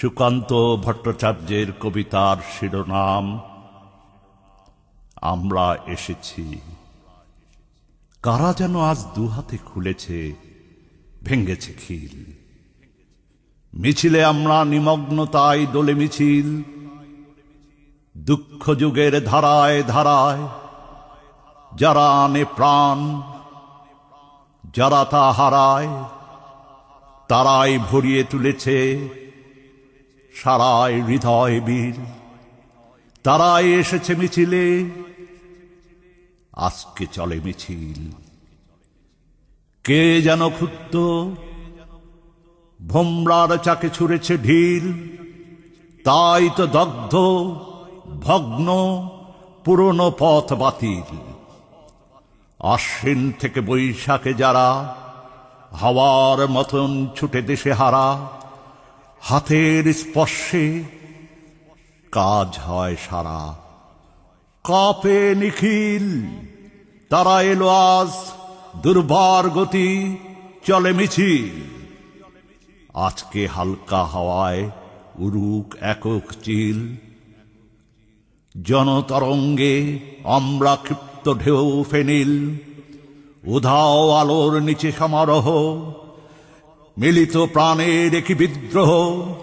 সুকান্ত ভট্টাচার্যের কবিতার শিরোনাম, আমরা এসেছি। কারা যেন আজ দুহাতে খুলেছে ভেঙ্গেছে খিল। মিছিলে আমরা নিমগ্নতায় দোলে মিছিল, দুঃখ যুগের ধারায় ধারায়। যারা আনে প্রাণ, যারা তা হারায়, তারাই ভরিয়ে তুলেছে। সারায় হৃদয় বীর। তারাই এসেছে মিছিলে। আজকে চলে মিছিল। কে যেন ক্ষুদ্র ভোমরার চাকে ছুঁড়েছে ঢিল। তাই তো দগ্ধ, ভগ্ন, পুরনো পথ বাতিল। আশ্বিন থেকে বৈশাখে যারা, হাওয়ার মতন ছুটে দেশে হারা হাতের স্পর্শে কাজ হয় সারা। কাপে নিখিল, তারা এলো আজ দুর্বার গতি, চলে মিছিল। আজকে হালকা হাওয়ায় উরুক একক চিল। জনতরঙ্গে আমরা ক্ষিপ্ত ঢেউ ফেনিল। উধাও আলোর নিচে সমারোহ। মিলিত প্রাণের একই বিদ্রোহ,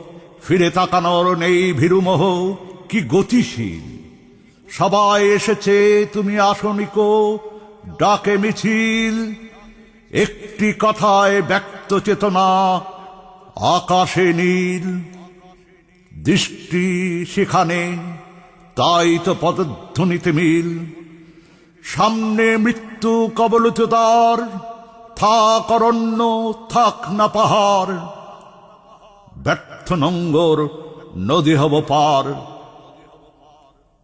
ফিরে তাকানোর নেই ভীরুমোহ, কি গতিশীল। সবাই এসেছে, তুমি আসনিক ডাকে মিছিল। একটি কথায় ব্যক্ত চেতনা, আকাশে নীল। দৃষ্টি সেখানে, তাই তো পদধ্বনিতে মিল। সামনে মৃত্যু কবলিত দ্বার। থাক অরণ্য থাক না পাহাড়। ব্যর্থ নঙ্গর নদী হব পার।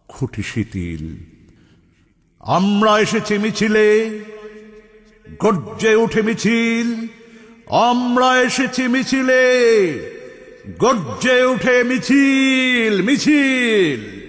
খুঁটি শিথিল। আমরা এসেছি মিছিলে, গর্জে উঠে মিছিল। আমরা এসেছি মিছিলে, গর্জে উঠে মিছিল মিছিল।